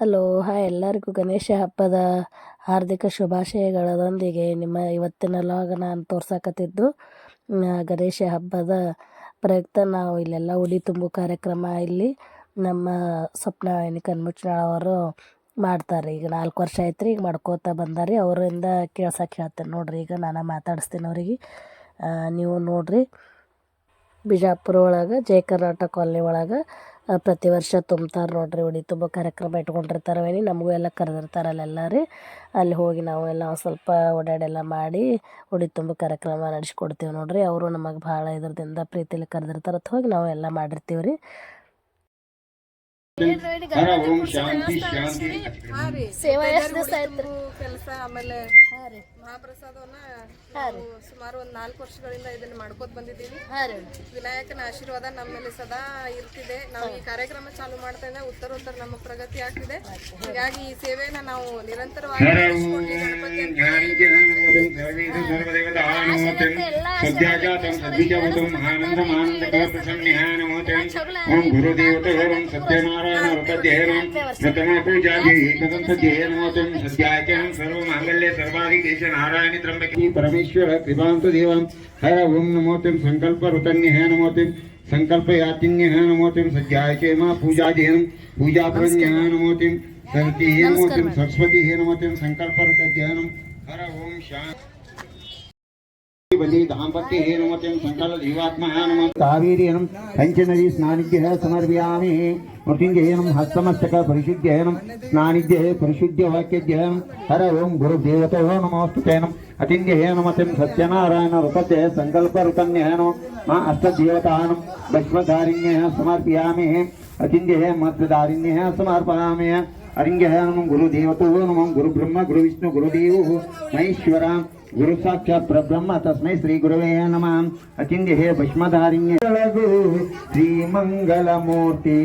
Hello hi ಎಲ್ಲರಿಗೂ ಗಣೇಶ ಹಬ್ಬದ ಹಾರ್ದಿಕ ಶುಭಾಶಯಗಳೊಂದಿಗೆ ನಿಮ್ಮ ಇವತ್ತಿನ ಲಾಗ ನಾನು ತೋರ್ಸಕತ್ತಿದ್ದು ಗಣೇಶ ಹಬ್ಬದ ಪ್ರಯುಕ್ತ ನಾವು ಇಲ್ಲೆಲ್ಲ ಉಡಿ ತುಂಬು ಕಾರ್ಯಕ್ರಮ ಇಲ್ಲಿ ನಮ್ಮ ಸ್ವಪ್ನ ಕಣ್ಮುಚ್ಚಿನಾಳ್ ಅವರು ಮಾಡ್ತಾರೆ. ಈಗ ನಾಲ್ಕು ವರ್ಷ ಆಯ್ತು ರೀ ಈಗ ಮಾಡ್ಕೋತಾ ಬಂದಾರಿ ಅವರಿಂದ ಕೇಳ್ಸಕ್ಕೆ ಹೇಳ್ತೇನೆ ನೋಡ್ರಿ, ಈಗ ನಾನು ಮಾತಾಡಿಸ್ತೀನಿ ಅವರಿಗೆ. ನೀವು ನೋಡ್ರಿ ಬಿಜಾಪುರ ಒಳಗೆ ಜಯ ಕರ್ನಾಟಕ ಕಾಲನಿ ಒಳಗೆ ಪ್ರತಿ ವರ್ಷ ತುಂಬ್ತಾರೆ ನೋಡ್ರಿ ಉಡಿ ತುಂಬ ಕಾರ್ಯಕ್ರಮ ಇಟ್ಕೊಂಡಿರ್ತಾರೆ ವೇಣಿ ನಮಗೂ ಎಲ್ಲ ಕರೆದಿರ್ತಾರೆ ಅಲ್ಲೆಲ್ಲ ರೀ. ಅಲ್ಲಿ ಹೋಗಿ ನಾವು ಎಲ್ಲ ಸ್ವಲ್ಪ ಓಡಾಡೆಲ್ಲ ಮಾಡಿ ಉಡಿ ತುಂಬ ಕಾರ್ಯಕ್ರಮ ನಡೆಸ್ಕೊಡ್ತೀವಿ ನೋಡ್ರಿ. ಅವರು ನಮಗೆ ಭಾಳ ಇದ್ರದಿಂದ ಪ್ರೀತಿಲಿ ಕರೆದಿರ್ತಾರೆ ಅಂತ ಹೋಗಿ ನಾವು ಎಲ್ಲ ಮಾಡಿರ್ತೀವಿ ರೀ. ಓಂ ಶಾಂತಿ ಶಾಂತಿ ಸೇವಾ ಎಷ್ಟು ದಿವಸ ಆಯ್ತು ಕೆಲಸ ಆಮೇಲೆ ಮಹಾಪ್ರಸಾದವನ್ನ ನಾವು ಸುಮಾರು ಒಂದ್ ನಾಲ್ಕು ವರ್ಷಗಳಿಂದ ಇದನ್ನ ಮಾಡ್ಕೋತ ಬಂದಿದ್ದೀವಿ. ಹಾಂ ರೀ. ವಿನಾಯಕನ ಆಶೀರ್ವಾದ ನಮ್ಮ ಮೇಲೆ ಸದಾ ಇರ್ತಿದೆ. ನಾವು ಈ ಕಾರ್ಯಕ್ರಮ ಚಾಲು ಮಾಡ್ತಾ ಇದ್ದ ಉತ್ತರ ಉತ್ತರ ನಮ್ಮ ಪ್ರಗತಿ ಆಗ್ತಿದೆ. ಹೀಗಾಗಿ ಈ ಸೇವೆಯನ್ನ ನಾವು ನಿರಂತರವಾಗಿ ಓಂ ಮಾಂಗಲ್ಯ ಸರ್ವಾ ಅಂತ ಜ್ಞಾನಿಜ್ಞಾನಮೋದಂ ಸರ್ವೇಷು ಸರ್ವದೇವತಾನಮೋದಂ ಸದ್ಯಾಜಾತಂ ಸದ್ವಿಜವತಂ ಆನಂದಮಾನಂದಕರ ಪ್ರಸನ್ನಿಹಾನಮೋದಂ ಓಂ ಗುರುದೇವತೆ ಓಂ देश नारायणी परमेश्वर कृपांत देवं हर ओं नमोतिम संकल्प ऋतन्य नमोतिम संकल्प यातिन्य नमोतिम सज्जाय क्षेमा पूजा देहम पूजा पुण्य नमोतिम सरती नमोतिम सरस्वती नमोतिम संकल्प ऋतज्ञानम हर ओम शांति కావేరీనం కంచనది స్నానిధ్య సమర్పయామి మృత్యుంజయనం హస్తమస్తక పరిశుద్ధయనం స్నానిధ్య పరిశుద్ధ వాక్యధ్యయనం. హర ఓం గురు దేవతో నమోస్తుతేనం అతింజయనమతిం సత్యనారాయణ రుపతే సంకల్ప రుతన్యయనం మా అష్టదేవతానం. భస్మధారిణ్య సమర్పయామి అతింజయ మత్స్యధారిణ్య సమర్పయామి. అరింజయనం గురుదేవతో నమం గురు బ్రహ్మ గురు విష్ణు గురుదేవు మహేశ్వరాం. గురు సాక్షాత్ బ్రహ్మ తస్మై శ్రీ గురువే నమ అతింది హే భస్మధారిణ్యగు శ్రీ మంగళమూర్తి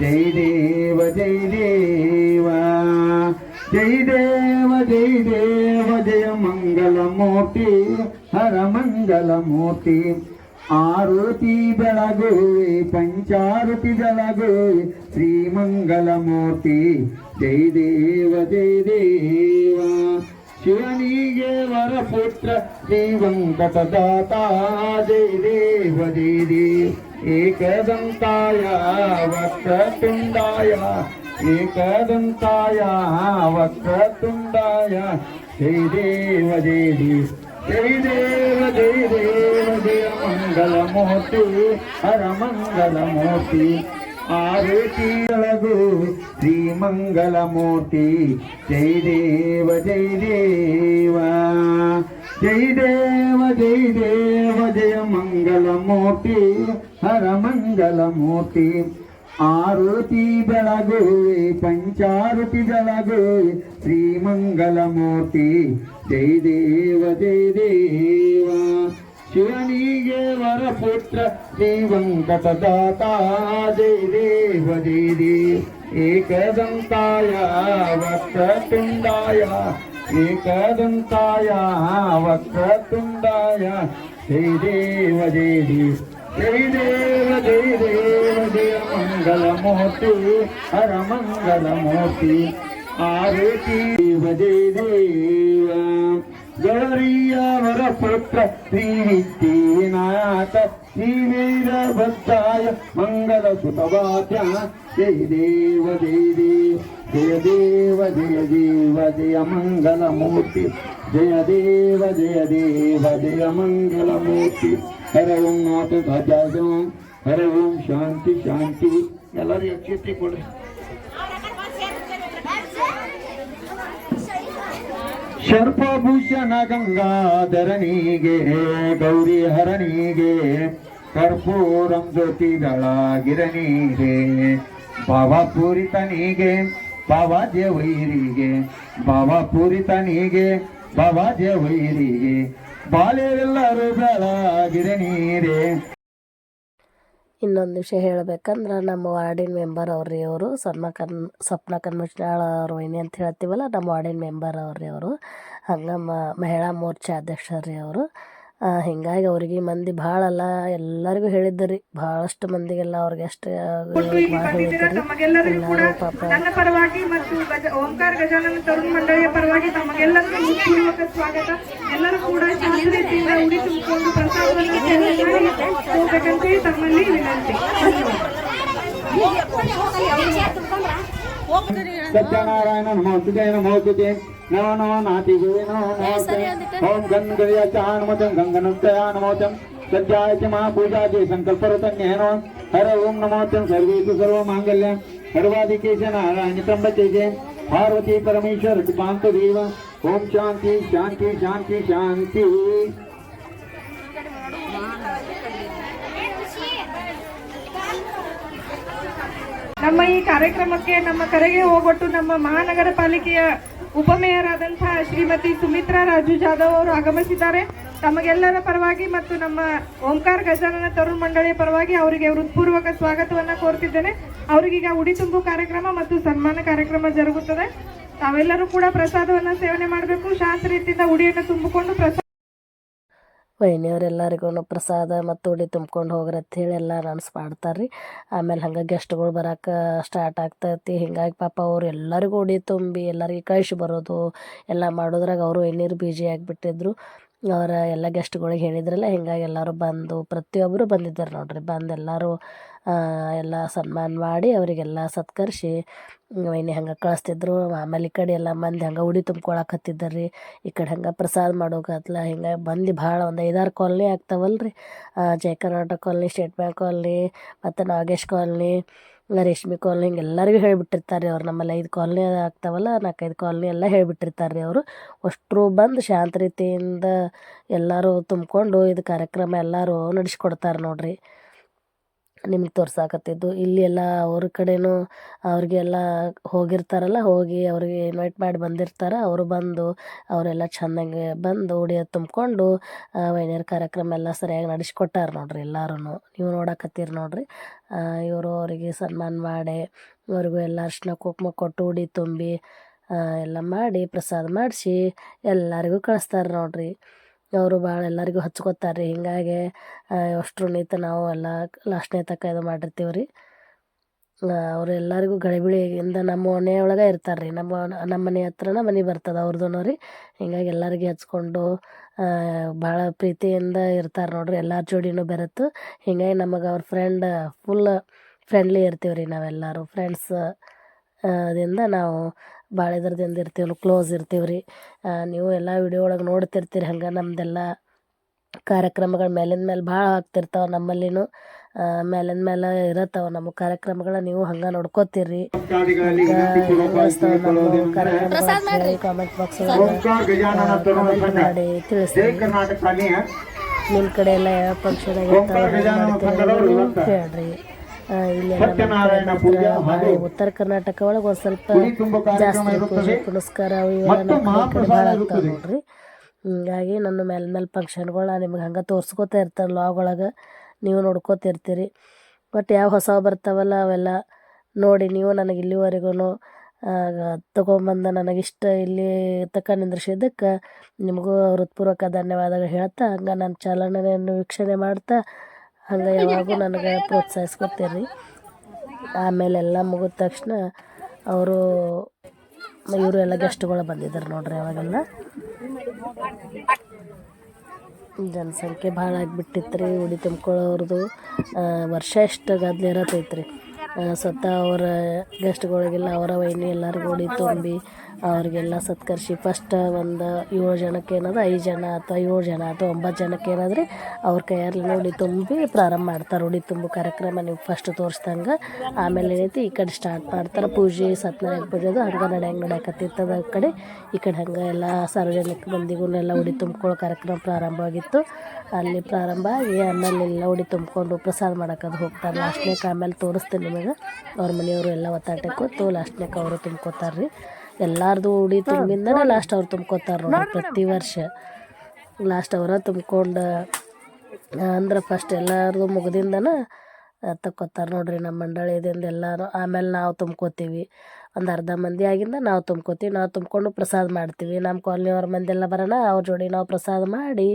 జై దేవ జై దేవ జై దేవ జై దేవ జయ మంగళమూర్తి హర మంగళమూర్తి ఆరుతి ಬೆಳಗು పంచారుతి ಬೆಳಗು ಶ್ರೀ ಮಂಗಲಮೂರ್ತಿ ಜೈ ದೇವ ಜೈ ದೇವ ಶಿವನಿಗೆ ವರಪುತ್ರ ಶ್ರೀ ವೆಂಕಟದಾತ ಜೈ ದೇವ ಜೈ ದೇವ ಏಕದಂತಾಯ ವಕ್ರತುಂಡಾಯ ಏಕದಂತಾಯ ವಕ್ರತುಂಡಾಯ ಜೈ ದೇವ ಜೈ ದೇವ ಜೈ ದೇವ ಜೈ ದೇವ ಜಯ ಮಂಗಲಮೂರ್ತಿ ಹರ ಮಂಗಲಮೂರ್ತಿ ಆರತಿ ಬೆಳಗು ಶ್ರೀ ಮಂಗಲಮೂರ್ತಿ ಜೈ ದೇವ ಜೈ ದೇವ ಜೈ ದೇವ ಜೈ ದೇವ ಜಯ ಮಂಗಲಮೂರ್ತಿ ಹರ ಮಂಗಲಮೂರ್ತಿ ಆರುತಿ ಬೆಳಗುವೆ ಪಂಚಾರುತಿ ಬೆಳಗುವೆ ಶ್ರೀಮಂಗಲಮೂರ್ತಿ ಜೈ ದೇವ ಜೈ ದೇವ ಶಿವನಿಗೆ ವರಪುತ್ರ ಶ್ರೀ ವೆಂಕಟದಾತ ಜೈ ದೇವ ಜೈ ದೇವ ಏಕದಂತಾಯ ವಕ್ರತುಂಡಾಯ ಏಕದಂತಾಯ ವಕ್ರತುಂಡಾಯ ಜೈ ದೇವ ಜೈ ದೇವ ಜೈ ದೇವ ಜೈ ದೇವ ಜಯ ಮಂಗಲಮೂರ್ತಿ ಹರ ಮಂಗಲಮೂರ್ತಿ ಆರತಿ ದೇವ ಜೈ ದೇವ ಗೌರಿಯವರ ಪುತ್ರ ಶ್ರೀ ವಿದ್ಯೇನಾಥ ಶ್ರೀ ವೀರಭದ್ರಾಯ ಮಂಗಲ ಸುತವಾದ್ಯ ಜೈ ದೇವ ಜೈ ದೇವ ಜಯ ದೇವ ಜಯ ದೇವ ಜಯ ಮಂಗಲಮೂರ್ತಿ ಜಯ ದೇವ ಜಯ ದೇವ ಜಯ ಮಂಗಲಮೂರ್ತಿ ಹರ ಓಂ ನಾಥ ಧ್ವಜ ಹರ ಓಂ ಶಾಂತಿ ಶಾಂತಿ ಎಲ್ಲರೂ ಅಕ್ಷತೆ ಸರ್ಪಭೂಷಣ ಗಂಗಾಧರನಿಗೆ ಗೌರಿ ಹರನಿಗೆ ಕರ್ಪೂರಂ ಜ್ಯೋತಿಗಳಾಗಿರನಿಗೆ ಭಾವಪೂರಿತನಿಗೆ ಬಾವಾಜ್ಯ ವೈರಿಗೆ ಭಾವಪೂರಿತನಿಗೆ ಬಾವಾಜ್ಯ ವೈರಿಗೆ ಬಾಲ್ಯವೆಲ್ಲರೂ ಬೆಳಗಿರನೀರೇ. ಇನ್ನೊಂದು ವಿಷಯ ಹೇಳಬೇಕಂದ್ರೆ ನಮ್ಮ ವಾರ್ಡಿನ ಮೆಂಬರ್ ಅವ್ರಿ ಅವರು ಸ್ವಪ್ನ ಕನ್ ಸ್ವಪ್ನ ಕನ್ಮಚ್ನಾಳ್ ರೋಹಿಣಿ ಅಂತ ಹೇಳ್ತೀವಲ್ಲ, ನಮ್ಮ ವಾರ್ಡಿನ ಮೆಂಬರ್ ಅವ್ರಿ ಅವರು. ಹಂಗೆ ಮಹಿಳಾ ಮೋರ್ಚಾ ಅಧ್ಯಕ್ಷರು ರೀ ಅವರು. ಹಿಂಗಾಗಿ ಅವ್ರಿಗೆ ಮಂದಿ ಭಾಳ ಅಲ್ಲ ಎಲ್ಲರಿಗೂ ಹೇಳಿದ್ದರಿ ರೀ. ಭಾಳಷ್ಟು ಮಂದಿಗೆಲ್ಲ ಅವ್ರಿಗೆ ಅಷ್ಟು ಭಾಳ ಹೇಳಿದ್ದೆ ರೀ. ನನ್ನ ಪರವಾಗಿ ಮತ್ತು ಓಂಕಾರ ಗಜಾನನ ತರುಣ್ ಮಂಡಳಿಯ ಪರವಾಗಿ ತಮಗೆಲ್ಲರಿಗೂ ಹೃತ್ಪೂರ್ವಕ ಸ್ವಾಗತ. ಎಲ್ಲರೂ ಕೂಡ ಶಾಂತಿಯಿಂದ ಉಡಿ ತುಂಬಿಕೊಂಡು ಪ್ರಸಾದವನ್ನು ಸೇವನೆ ಮಾಡಿ ತಮ್ಮಲ್ಲಿ ವಿನಂತಿ. ಸತ್ಯನಾರಾಯಣ ನಮೋಸ್ತುತೆ ನಮೋಸ್ತುತೆ ನಮೋ ನಮೋ ನಾತಿ ಗುರುವೆ ನಮೋ ನಮೋಸ್ತೇ ಓಂ ಗಂಗ ಗರಿಯಾಚಾನುಮತಂ ಗಂಗನಂತಯಾ ನಮೋತಂ ಸತ್ಯಾಯ ಚ ಮಹಾಪೂಜಾದಿ ಸಂಕಲ್ಪರತನ್ಯೇನೋ ಹರ ಓಂ ನಮೋತಂ ಸರ್ವೇತು ಸರ್ವ ಮಾಂಗಲ್ಯ ಸರ್ವಾಧಿಕೇಶ ನಾರಾಯಣ ತ್ರಂಬತೇಜೆ ಪಾರ್ವತಿ ಪರಮೇಶ್ವರ ಕೃಪಾಂತ ದೇವ ಓಂ ಶಾಂತಿ ಶಾಂತಿ ಶಾಂತಿ ಶಾಂತಿ ನಮ್ಮ ಈ ಕಾರ್ಯಕ್ರಮಕ್ಕೆ ನಮ್ಮ ಕರೆಗೆ ಹೋಗೊಟ್ಟು ನಮ್ಮ ಮಹಾನಗರ ಪಾಲಿಕೆಯ ಉಪಮೇಯರ್ ಆದಂತಹ ಶ್ರೀಮತಿ ಸುಮಿತ್ರಾ ರಾಜು ಜಾಧವ್ ಅವರು ಆಗಮಿಸಿದ್ದಾರೆ. ತಮಗೆಲ್ಲರ ಪರವಾಗಿ ಮತ್ತು ನಮ್ಮ ಓಂಕಾರ ಗಜಾನನ ತರುಣ್ ಮಂಡಳಿಯ ಪರವಾಗಿ ಅವರಿಗೆ ಹೃತ್ಪೂರ್ವಕ ಸ್ವಾಗತವನ್ನು ಕೋರ್ತಿದ್ದೇನೆ. ಅವರಿಗೀಗ ಉಡಿ ತುಂಬು ಕಾರ್ಯಕ್ರಮ ಮತ್ತು ಸನ್ಮಾನ ಕಾರ್ಯಕ್ರಮ ಜರುಗುತ್ತದೆ. ತಾವೆಲ್ಲರೂ ಕೂಡ ಪ್ರಸಾದವನ್ನು ಸೇವನೆ ಮಾಡಬೇಕು. ಶಾಂತ ರೀತಿಯಿಂದ ಉಡಿಯನ್ನು ತುಂಬಿಕೊಂಡು ಪ್ರಸಾದ ವೈನಿಯವರೆಲ್ಲರಿಗೂ ಪ್ರಸಾದ ಮತ್ತು ಉಡಿ ತುಂಬ್ಕೊಂಡು ಹೋಗ್ರಿ ಹೇಳಿ ಎಲ್ಲ ಅನೌನ್ಸ್ ಮಾಡ್ತಾರೆ ರೀ ಆಮೇಲೆ ಹಂಗೆ ಗೆಸ್ಟ್ಗಳು ಬರೋಕೆ ಸ್ಟಾರ್ಟ್ ಆಗ್ತೈತಿ. ಹಿಂಗಾಗಿ ಪಾಪ ಅವ್ರು ಎಲ್ಲರಿಗೂ ಉಡಿ ತುಂಬಿ ಎಲ್ಲರಿಗೆ ಕಳಿಸಿ ಬರೋದು, ಎಲ್ಲ ಮಾಡೋದ್ರಾಗ ಅವರು ಎಣ್ಣೀರು ಬೀಜಿ ಆಗಿಬಿಟ್ಟಿದ್ರು. ಅವರ ಎಲ್ಲ ಗೆಸ್ಟ್ಗಳಿಗೆ ಹೇಳಿದ್ರಲ್ಲ, ಹಿಂಗಾಗಿ ಎಲ್ಲರೂ ಬಂದು ಪ್ರತಿಯೊಬ್ಬರು ಬಂದಿದ್ದಾರೆ ನೋಡಿರಿ. ಬಂದು ಎಲ್ಲರೂ ಎಲ್ಲ ಸನ್ಮಾನ ಮಾಡಿ ಅವರಿಗೆಲ್ಲ ಸತ್ಕರಿಸಿ ವೈನಿ ಹಂಗೆ ಕಳಿಸ್ತಿದ್ರು, ಆಮೇಲೆ ಈ ಕಡೆ ಎಲ್ಲ ಮಂದಿ ಹಂಗೆ ಉಡಿ ತುಂಬ್ಕೊಳಕತ್ತಿದ್ದಾರೆ ರೀ ಈ ಕಡೆ ಹಂಗೆ ಪ್ರಸಾದ ಮಾಡೋಕತ್ಲ ಹಿಂಗೆ ಬಂದು ಭಾಳ ಒಂದು ಐದಾರು ಕಾಲ್ನಿ ಆಗ್ತಾವಲ್ಲ ರೀ Jaya Karnataka colony state bank colony ಮತ್ತು ನಾಗೇಶ್ ಕಾಲ್ನಿ ರೇಷ್ಮೆ ಕಾಲ್ನಿ ಹಿಂಗೆ ಎಲ್ಲರಿಗೂ ಹೇಳಿಬಿಟ್ಟಿರ್ತಾರೆ ರೀ ಅವ್ರು. ನಮ್ಮಲ್ಲಿ ಐದು ಕಾಲ್ನಿ ಆಗ್ತಾವಲ್ಲ, ನಾಲ್ಕೈದು ಕಾಲ್ನಿ ಎಲ್ಲ ಹೇಳಿಬಿಟ್ಟಿರ್ತಾರೆ ರೀ ಅವರು. ಅಷ್ಟರು ಬಂದು ಶಾಂತ ರೀತಿಯಿಂದ ಎಲ್ಲರೂ ತುಂಬಿಕೊಂಡು ಇದು ಕಾರ್ಯಕ್ರಮ ಎಲ್ಲರೂ ನಡೆಸ್ಕೊಡ್ತಾರೆ ನೋಡ್ರಿ. ನಿಮ್ಗೆ ತೋರ್ಸಾಕತ್ತಿದ್ದು. ಇಲ್ಲಿ ಎಲ್ಲ ಅವ್ರ ಕಡೆನೂ ಅವ್ರಿಗೆಲ್ಲ ಹೋಗಿರ್ತಾರಲ್ಲ, ಹೋಗಿ ಅವ್ರಿಗೆ ಇನ್ವೈಟ್ ಮಾಡಿ ಬಂದಿರ್ತಾರೆ. ಅವರು ಬಂದು ಅವರೆಲ್ಲ ಚೆಂದಂಗೆ ಬಂದು ಉಡಿಯ ತುಂಬಿಕೊಂಡು ವೈನ್ಯರ ಕಾರ್ಯಕ್ರಮ ಎಲ್ಲ ಸರಿಯಾಗಿ ನಡೆಸ್ಕೊಟ್ಟಾರ ನೋಡ್ರಿ ಎಲ್ಲರೂ ನೀವು ನೋಡಕತ್ತೀರಿ ನೋಡ್ರಿ. ಇವರು ಅವರಿಗೆ ಸನ್ಮಾನ ಮಾಡಿ, ಅವ್ರಿಗೂ ಎಲ್ಲ ಅರ್ಶಿನ ಕುಂಕುಮ ಕೊಟ್ಟು ಉಡಿ ತುಂಬಿ ಎಲ್ಲ ಮಾಡಿ ಪ್ರಸಾದ ಮಾಡಿಸಿ ಎಲ್ಲರಿಗೂ ಕಳಿಸ್ತಾರೆ ನೋಡ್ರಿ. ಅವರು ಭಾಳ ಎಲ್ಲರಿಗೂ ಹಚ್ಕೋತಾರೆ ರೀ ಹಿಂಗಾಗಿ ನೀತ ನಾವು ಎಲ್ಲ ಲಾಸ್ಟ್ನೇ ತನಕ ಇದು ಮಾಡಿರ್ತೀವಿ ರೀ ಅವ್ರು ಎಲ್ಲರಿಗೂ ಗಳಿಬಿಳಿಯಿಂದ ನಮ್ಮ ಮನೆಯೊಳಗೆ ಇರ್ತಾರೆ ರೀ ನಮ್ಮ ನಮ್ಮ ಮನೆ ಹತ್ರನ ಮನೆ ಬರ್ತದೆ ಅವ್ರದ್ದು ರೀ. ಹಿಂಗಾಗಿ ಎಲ್ಲರಿಗೆ ಹಚ್ಕೊಂಡು ಭಾಳ ಪ್ರೀತಿಯಿಂದ ಇರ್ತಾರೆ ನೋಡ್ರಿ. ಎಲ್ಲರ ಜೋಡಿನೂ ಬೆರೆತು. ಹಿಂಗಾಗಿ ನಮಗೆ ಅವ್ರ ಫ್ರೆಂಡ್ ಫುಲ್ ಫ್ರೆಂಡ್ಲಿ ಇರ್ತೀವಿ ರೀ ನಾವೆಲ್ಲರೂ ಫ್ರೆಂಡ್ಸ್ ದಿಂದ ನಾವು ಭಾಳ ಇದ್ರದಿಂದ ಇರ್ತೀವಿ ಕ್ಲೋಸ್ ಇರ್ತೀವಿ ರೀ ನೀವು ಎಲ್ಲ ವಿಡಿಯೋ ಒಳಗೆ ನೋಡ್ತಿರ್ತೀರಿ ಹಂಗೆ ನಮ್ಮದೆಲ್ಲ ಕಾರ್ಯಕ್ರಮಗಳು ಮೇಲಿಂದ ಮೇಲೆ ಭಾಳ ಆಗ್ತಿರ್ತಾವೆ ನಮ್ಮಲ್ಲಿನೂ. ಮೇಲಿಂದ ಮೇಲೆ ಇರತ್ತವ ನಮ್ಮ ಕಾರ್ಯಕ್ರಮಗಳ ನೀವು ಹಂಗೆ ನೋಡ್ಕೋತೀರಿ. ಕಾಮೆಂಟ್ ಬಾಕ್ಸ್ ಮಾಡಿ ನಿಮ್ಮ ಕಡೆ ಎಲ್ಲ ಯಾವ ಫಂಕ್ಷನ್ ಆಗಿರ್ತಾವೆ ಹೇಳ್ರಿ. ಇಲ್ಲಿ ಉತ್ತರ ಕರ್ನಾಟಕ ಒಳಗೆ ಒಂದು ಸ್ವಲ್ಪ ಜಾಸ್ತಿ ಪೂಜೆ ಪುನಸ್ಕಾರ ಅವು ಇವೆಲ್ಲ ಭಾಳ ಆಗ್ತಾವೆ. ನೋಡ್ರಿ. ಹಿಂಗಾಗಿ ನನ್ನ ಮೇಲೆ ಮೇಲೆ ಫಂಕ್ಷನ್ಗಳು ನಿಮ್ಗೆ ಹಂಗೆ ತೋರಿಸ್ಕೋತಾ ಇರ್ತಾರೆ ಲಾಗ್ ಒಳಗೆ. ನೀವು ನೋಡ್ಕೋತಿರ್ತೀರಿ ಬಟ್ ಯಾವ ಹೊಸ ಬರ್ತಾವಲ್ಲ ಅವೆಲ್ಲ ನೋಡಿ ನೀವು ನನಗೆ ಇಲ್ಲಿವರೆಗೂ ತಗೊಂಬಂದು ನನಗಿಷ್ಟ ಇಲ್ಲಿ ತಕ್ಕ ನಿಂದ್ರಿಸಿದ್ದಕ್ಕೆ ನಿಮಗೂ ಹೃತ್ಪೂರ್ವಕ ಧನ್ಯವಾದಗಳು ಹೇಳ್ತಾ ಹಂಗೆ ನನ್ನ ಚಾಲನೆಯನ್ನು ವೀಕ್ಷಣೆ ಮಾಡ್ತಾ ಹಂಗೆ ಯಾವಾಗೂ ನನಗೆ ಪ್ರೋತ್ಸಾಹಿಸ್ಕೊತೀರಿ. ಆಮೇಲೆ ಎಲ್ಲ ಮುಗಿದ ತಕ್ಷಣ ಅವರು, ಇವರು ಎಲ್ಲ ಗೆಸ್ಟ್ಗಳು ಬಂದಿದ್ದಾರೆ ನೋಡ್ರಿ ಯಾವಾಗೆಲ್ಲ ಜನಸಂಖ್ಯೆ ಭಾಳ ಆಗಿಬಿಟ್ಟಿತ್ತು ರೀ ಉಡಿ ತುಂಬ್ಕೊಳ್ಳೋರ್ದು ವರ್ಷ ಎಷ್ಟು ಗದ್ಲೆ ರೀ ಸ್ವತಃ ಅವರ ಗೆಸ್ಟ್ಗಳಿಗೆಲ್ಲ ಅವರ ವೈನಿ ಎಲ್ಲರಿಗೂ ಉಡಿ ತುಂಬಿ, ಅವ್ರಿಗೆಲ್ಲ ಸತ್ಕರಿಸಿ ಫಸ್ಟ್ ಒಂದು ಏಳು ಜನಕ್ಕೆ ಏನದ ಐದು ಜನ ಅಥವಾ ಏಳು ಜನ ಅಥವಾ ಒಂಬತ್ತು ಜನಕ್ಕೆ ಏನಾದ್ರೆ ಅವ್ರ ಕೈಯಲ್ಲಿ ಉಡಿ ತುಂಬಿ ಪ್ರಾರಂಭ ಮಾಡ್ತಾರೆ. ಉಡಿ ತುಂಬು ಕಾರ್ಯಕ್ರಮ ನೀವು ಫಸ್ಟ್ ತೋರಿಸ್ದಂಗೆ. ಆಮೇಲೆ ಏನೈತಿ, ಈ ಕಡೆ ಸ್ಟಾರ್ಟ್ ಮಾಡ್ತಾರೆ. ಪೂಜೆ ಸತ್ಯನಾರಾಯಣ ಪೂಜೆದು ಹಂಗೆ ನಡೆಯಂಗೆ ನಡೆಯಕತ್ತಿರ್ತದ ಆ ಕಡೆ. ಈ ಕಡೆ ಹಂಗೆ ಎಲ್ಲ ಸಾರ್ವಜನಿಕ ಮಂದಿಗೂನೆಲ್ಲ ಉಡಿ ತುಂಬ್ಕೊಳ್ಳೋ ಕಾರ್ಯಕ್ರಮ ಪ್ರಾರಂಭವಾಗಿತ್ತು. ಅಲ್ಲಿ ಪ್ರಾರಂಭ ಆಗಿ ಆಮೇಲೆ ಎಲ್ಲ ಉಡಿ ತುಂಬಿಕೊಂಡು ಪ್ರಸಾದ ಮಾಡೋಕ್ಕದು ಹೋಗ್ತಾರೆ. ಲಾಸ್ಟ್ನೇಕ ಆಮೇಲೆ ತೋರಿಸ್ತೀನಿ ನಿಮಗೆ. ಅವ್ರ ಮನೆಯವರು ಎಲ್ಲ ಒತ್ತಾಟಕ್ಕೆ ಕೂತು ಲಾಸ್ಟ್ನಾಗ ಅವರು ತುಂಬ್ಕೋತಾರೆ ರೀ ಎಲ್ಲಾರ್ದು ಉಡಿ ತುಂಬಿಂದನೇ ಲಾಸ್ಟ್ ಅವ್ರು ತುಂಬ್ಕೋತಾರೆ ನೋಡಿ ಪ್ರತಿ ವರ್ಷ. ಲಾಸ್ಟ್ ಅವರ ತುಂಬ್ಕೊಂಡು ಅಂದ್ರೆ ಫಸ್ಟ್ ಎಲ್ಲರದು ಮುಗ್ದಿಂದನ ತಕ್ಕೋತಾರೆ ನೋಡ್ರಿ ನಮ್ಮ ಮಂಡಳಿದಿಂದ ಎಲ್ಲರೂ. ಆಮೇಲೆ ನಾವು ತುಂಬ್ಕೋತೀವಿ. ಒಂದು ಅರ್ಧ ಮಂದಿ ಆಗಿಂದ ನಾವು ತುಂಬ್ಕೋತೀವಿ. ನಾವು ತುಂಬ್ಕೊಂಡು ಪ್ರಸಾದ ಮಾಡ್ತೀವಿ. ನಮ್ಮ ಕಾಲ್ನಿಯವ್ರ ಮಂದಿ ಎಲ್ಲ ಬರೋಣ ಅವ್ರ ಜೋಡಿ ನಾವು ಪ್ರಸಾದ ಮಾಡಿ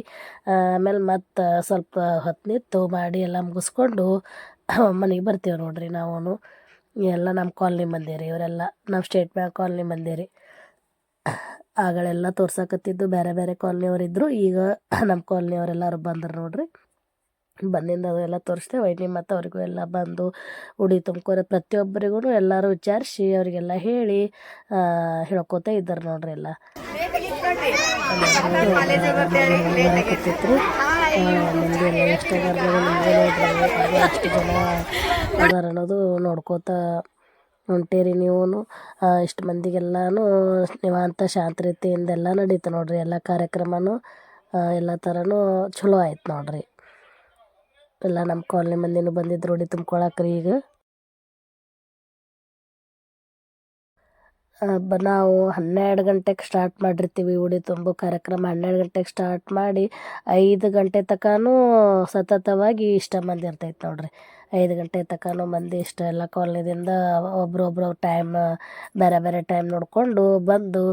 ಆಮೇಲೆ ಮತ್ತು ಸ್ವಲ್ಪ ಹೊತ್ತು ನಿಂತು ಮಾಡಿ ಎಲ್ಲ ಮುಗಿಸ್ಕೊಂಡು ಮನೆಗೆ ಬರ್ತೀವಿ ನೋಡ್ರಿ ನಾವು ಎಲ್ಲ ನಮ್ಮ ಕಾಲ್ನಿ ಮಂದಿರಿ ಇವರೆಲ್ಲ ನಮ್ಮ ಸ್ಟೇಟ್ ಬ್ಯಾಂಕ್ ಕಾಲ್ನಿ ಮಂದಿರಿ. ಆಗಳೆಲ್ಲ ತೋರ್ಸಕತ್ತಿದ್ದು ಬೇರೆ ಬೇರೆ ಕಾಲ್ನಿಯವರಿದ್ದರು ಈಗ ನಮ್ಮ ಕಾಲ್ನಿಯವರೆಲ್ಲರೂ ಬಂದರು ನೋಡ್ರಿ. ಬಂದಿಂದ ಅವೆಲ್ಲ ತೋರಿಸ್ತೇವೆ ವೈನಿ ಮತ್ತು ಅವ್ರಿಗೂ ಎಲ್ಲ ಬಂದು ಉಡಿ ತುಂಬ್ಕೊರೆ ಪ್ರತಿಯೊಬ್ಬರಿಗೂ ಎಲ್ಲರೂ ವಿಚಾರಿಸಿ ಅವರಿಗೆಲ್ಲ ಹೇಳಿ ಹೇಳ್ಕೋತ ಹೇಳ್ಕೊತ ಇದ್ದಾರೆ ನೋಡ್ರಿ ಎಲ್ಲ. ಜನ ಅನ್ನೋದು ನೋಡ್ಕೋತ ಹೊಂಟೀರಿ ನೀವು ಇಷ್ಟು ಮಂದಿಗೆಲ್ಲನೂ ನಿವಾಂತ ಶಾಂತ ರೀತಿಯಿಂದ ಎಲ್ಲ ನಡೀತು ನೋಡ್ರಿ. ಎಲ್ಲ ಕಾರ್ಯಕ್ರಮನೂ ಎಲ್ಲ ಥರನೂ ಚಲೋ ಆಯ್ತು ನೋಡ್ರಿ. ಎಲ್ಲ ನಮ್ಮ ಕಾಲನಿ ಮಂದಿನೂ ಬಂದಿದ್ರು ಉಡಿ ತುಂಬ್ಕೊಳಕ್ರಿ ಈಗ. ಬ, ನಾವು ಹನ್ನೆರಡು ಗಂಟೆಗೆ ಸ್ಟಾರ್ಟ್ ಮಾಡಿರ್ತೀವಿ. ಉಡಿ ತುಂಬು ಕಾರ್ಯಕ್ರಮ ಹನ್ನೆರಡು ಗಂಟೆಗೆ ಸ್ಟಾರ್ಟ್ ಮಾಡಿ ಐದು ಗಂಟೆ ತನಕನೂ ಸತತವಾಗಿ ಇಷ್ಟ ಮಂದಿ ಇರ್ತೈತೆ ನೋಡಿರಿ. ಐದು ಗಂಟೆ ತನಕನೂ ಮಂದಿ ಇಷ್ಟ ಎಲ್ಲ ಕಾಲೇಜಿಂದ ಒಬ್ರೊಬ್ರು ಟೈಮ್ ಬೇರೆ ಬೇರೆ ಟೈಮ್ ನೋಡಿಕೊಂಡು ಬಂದು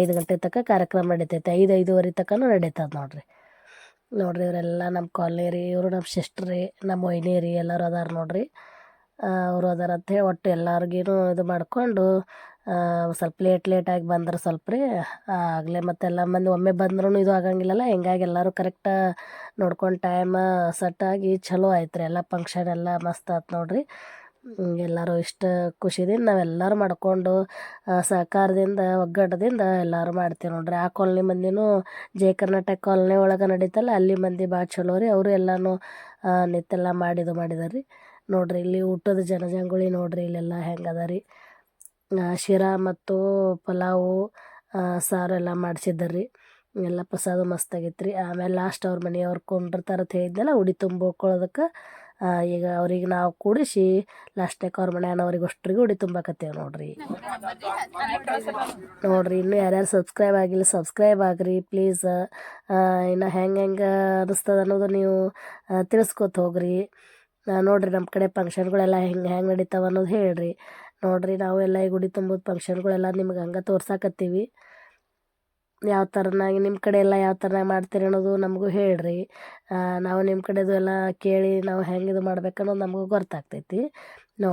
ಐದು ಗಂಟೆ ತನಕ ಕಾರ್ಯಕ್ರಮ ನಡೀತೈತೆ. ಐದು, ಐದುವರೆ ತನಕನೂ ನಡೀತದೆ ನೋಡಿರಿ. ನೋಡಿರಿ ಇವರೆಲ್ಲ ನಮ್ಮ ಕಾಲನಿ ರೀ, ಇವರು ನಮ್ಮ ಸಿಸ್ಟ್ರ್ ನಮ್ಮ ಒಯ್ನಿ ಎಲ್ಲರೂ ಅದಾರ ನೋಡಿರಿ. ಅವರು ಅದಾರ ಅಂತೇಳಿ ಒಟ್ಟು ಎಲ್ಲರಿಗೂ ಇದು ಮಾಡಿಕೊಂಡು ಸ್ವಲ್ಪ ಲೇಟ್ ಲೇಟಾಗಿ ಬಂದ್ರೆ ಸ್ವಲ್ಪ ರೀ ಆಗಲೇ ಮತ್ತೆಲ್ಲ ಮಂದಿ ಒಮ್ಮೆ ಬಂದ್ರೂ ಇದು ಆಗಂಗಿಲ್ಲಲ್ಲ, ಹಿಂಗಾಗಿ ಎಲ್ಲರೂ ಕರೆಕ್ಟ ನೋಡ್ಕೊಂಡು ಟೈಮ ಸೆಟ್ಟಾಗಿ ಚಲೋ ಆಯ್ತು ರೀ, ಎಲ್ಲ ಫಂಕ್ಷನ್ ಎಲ್ಲ ಮಸ್ತ್ ಆಯ್ತು ನೋಡ್ರಿ. ಎಲ್ಲರೂ ಇಷ್ಟು ಖುಷಿದಿಂದ ನಾವೆಲ್ಲರೂ ಮಾಡ್ಕೊಂಡು ಸಹಕಾರದಿಂದ ಒಗ್ಗಟ್ಟದಿಂದ ಎಲ್ಲರೂ ಮಾಡ್ತೀವಿ ನೋಡ್ರಿ. ಆ ಕಾಲ್ನಿ ಮಂದಿನೂ ಜಯ ಕರ್ನಾಟಕ ಕಾಲನಿ ಒಳಗೆ ನಡೀತಲ್ಲ, ಅಲ್ಲಿ ಮಂದಿ ಭಾಳ ಚಲೋ ರೀ, ಅವರು ಎಲ್ಲನೂ ನಿತ್ತೆಲ್ಲ ಮಾಡಿದು, ಮಾಡಿದಾರೆ. ರೀ ನೋಡ್ರಿ ಇಲ್ಲಿ ಊಟದ ಜನಜಂಗುಳಿ ನೋಡ್ರಿ, ಇಲ್ಲೆಲ್ಲ ಹೆಂಗದ ರೀ. ಶಿರಾ ಮತ್ತು ಪಲಾವು ಸಾರು ಎಲ್ಲ ಮಾಡಿಸಿದ್ದಾರೆ ರೀ ಎಲ್ಲ ಪ್ರಸಾದ ಮಸ್ತ್ ಆಗೈತೆ ರೀ ಆಮೇಲೆ ಲಾಸ್ಟ್ ಅವ್ರ ಮನೆಯವ್ರು ಕೊಂಡಿರ್ತಾರೆ ಅಂತ ಹೇಳಿದ್ನಲ್ಲ, ಉಡಿ ತುಂಬಿಕೊಳ್ಳೋದಕ್ಕೆ ಈಗ ಅವ್ರಿಗೆ ನಾವು ಕೂಡಿಸಿ ಲಾಸ್ಟ್ನಾಗ ಅವ್ರ ಮನೆಯವ್ರಿಗೆ ಅಷ್ಟ್ರಿಗೆ ಉಡಿ ತುಂಬಕತ್ತೇವೆ ನೋಡ್ರಿ. ನೋಡ್ರಿ, ಇನ್ನೂ ಯಾರ್ಯಾರು ಸಬ್ಸ್ಕ್ರೈಬ್ ಆಗಿಲ್ಲ ಸಬ್ಸ್ಕ್ರೈಬ್ ಆಗ್ರಿ ಪ್ಲೀಸ್ ಇನ್ನು ಹೆಂಗೆ ಹೆಂಗೆ ಅನ್ನಿಸ್ತದೆ ಅನ್ನೋದು ನೀವು ತಿಳಿಸ್ಕೊತ ಹೋಗ್ರಿ. ನೋಡ್ರಿ ನಮ್ಮ ಕಡೆ ಫಂಕ್ಷನ್ಗಳೆಲ್ಲ ಹೆಂಗೆ ಹೆಂಗೆ ನಡೀತಾವೆ ಅನ್ನೋದು ಹೇಳ್ರಿ. ನೋಡ್ರಿ ನಾವು ಎಲ್ಲ ಈ ಗುಡಿ ತುಂಬೋದು ಫಂಕ್ಷನ್ಗಳೆಲ್ಲ ನಿಮ್ಗೆ ಹಂಗೆ ತೋರ್ಸಾಕತ್ತೀವಿ. ಯಾವ ಥರನಾಗಿ ನಿಮ್ಮ ಕಡೆ ಎಲ್ಲ ಯಾವ ಥರನಾಗಿ ಮಾಡ್ತೀರಿ ಅನ್ನೋದು ನಮಗೂ ಹೇಳ್ರಿ. ನಾವು ನಿಮ್ಮ ಕಡೆದು ಎಲ್ಲ ಕೇಳಿ ನಾವು ಹೆಂಗೆ ಇದು ಮಾಡ್ಬೇಕು ಅನ್ನೋದು ನಮಗೂ ಗೊತ್ತಾಗ್ತೈತಿ.